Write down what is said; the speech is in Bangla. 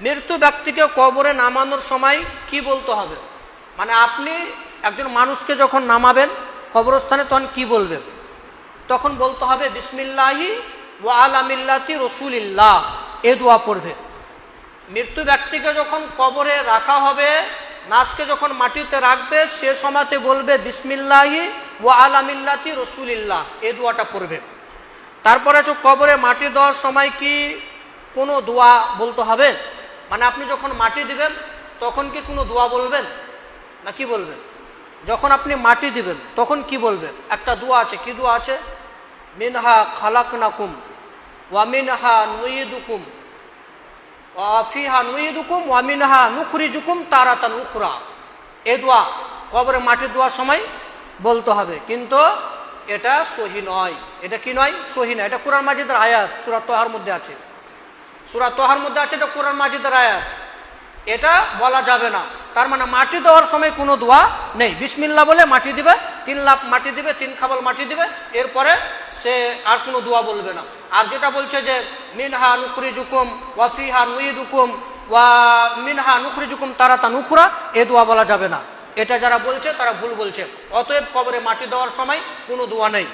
মৃত্যু ব্যক্তিকে কবরে নামানোর সময় কি বলতে হবে? মানে আপনি একজন মানুষকে যখন নামাবেন, কবরস্থানে তখন কি বলবেন? তখন বলতে হবে, বিসমিল্লাহি ওয়া আলামিল্লাতি রসুলিল্লাহ। এ দোয়া পড়বে। মৃত্যু ব্যক্তিকে যখন কবরে রাখা হবে, নাচকে যখন মাটিতে রাখবে, সে সময়তে বলবে, বিসমিল্লাহি ওয়া আলামিল্লাতি রসুলিল্লাহ। এ দোয়াটা পড়বে। তারপরে কবরে মাটি দেওয়ার সময় কি কোনো দোয়া বলতে হবে? মানে আপনি যখন মাটি দিবেন, তখন কি কোনো দোয়া বলবেন? না কি বলবেন? যখন আপনি মাটি দিবেন, তখন কি বলবেন? একটা দোয়া আছে, কি দোয়া আছে? মিনহা খালাকনাকুম, ওয়া মিনহা নুইদুকুম ওয়াফিহা নুইদুকুম ওয়া মিনহা নুখরিজুকুম তারাতান উখরা। এ দোয়া কবরে মাটি দেওয়ার সময় বলতে হবে, কিন্তু এটা সহি নয়। এটা কি নয়? সহি নয়। এটা কোরআন মাজিদের আয়াত সুরাত তোহার মধ্যে আছে। সুরাত তোহার মধ্যে আছে এটা কোরআন মাজিদের আয়াত। এটা বলা যাবে না। তার মানে মাটি দেওয়ার সময় কোনো দোয়া নেই। বিসমিল্লা বলে মাটি দিবে, তিন লাখ মাটি দিবে, তিন খাবল মাটি দিবে, এরপরে সে আর কোনো দোয়া বলবে না। আর যেটা বলছে যে, মিনহা নুকরি জুকুম ওয়াফিহা নুইদ হুকুম ওয়া মিনহা নুকরি জুকুম তারা তা নুখরা, এ দোয়া বলা যাবে না। এটা যারা বলছে তারা ভুল বলছে। অতএব কবরে মাটি দেওয়ার সময় কোনো দোয়া নেই।